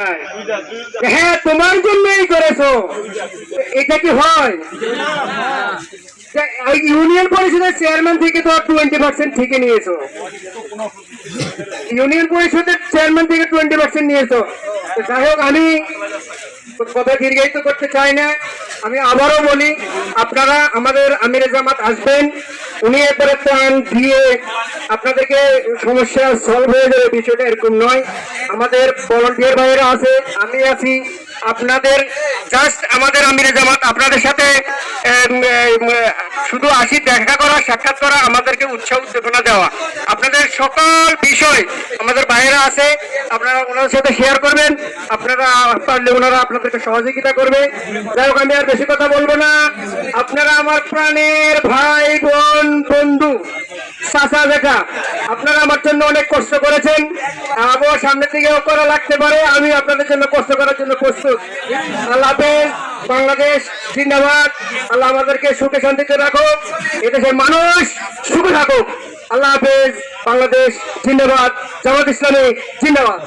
হ্যাঁ। তোমার জন্যই করেছ। এটা কি হয়? ইউনিয়ন পরিষদের চেয়ারম্যান থেকে তো টোয়েন্টি পার্সেন্ট থেকে নিয়েছো। ইউনিয়ন পরিষদের চেয়ারম্যান থেকে টোয়েন্টি পার্সেন্ট নিয়েছো। যাই হোক আমি কথা দীর্ঘায়িত করতে চাই না। আমি আবারও বলি আপনারা আমাদের আমির জামাত আসবেন। উনি একবারে ত্রাণ দিয়ে আপনাদেরকে সমস্যা সলভ হয়ে যাবে, বিষয়টা এরকম নয়। আমাদের ভলন্টিয়ার ভাইয়েরা আছে, আমি আছি। আপনাদের জাস্ট আমাদের আমির জামাত, আপনাদের সাথে শুধু আসি, দেখা করা, সাক্ষাৎ করা, আমাদেরকে উৎসাহ, উদ্দীপনা দেওয়া। আপনাদের সকল বিষয় আমাদের বাইরে আছে, আপনারা ওনাদের সাথে শেয়ার করবেন, আপনারা পারলে ওনারা আপনাদেরকে সহযোগিতা করবে। যাই হোক, আমি আর বেশি কথা বলব না। আপনারা আমার প্রাণের ভাই, বোন, বন্ধু, চাচা দেখা আপনারা আমার জন্য অনেক কষ্ট করেছেন। আবহাওয়া সামনের দিকেও করা লাগতে পারে, আমি আপনাদের জন্য কষ্ট করার জন্য প্রস্তুত। আল্লাহ বাংলাদেশ জিন্দাবাদ। আল্লাহ আমাদেরকে সুখে শান্তিতে রাখুক। এদেশের মানুষ সুখে থাকুক। আল্লাহ হাফেজ বাংলাদেশ জিন্দাবাদ জামাত ইসলামী জিন্দাবাদ।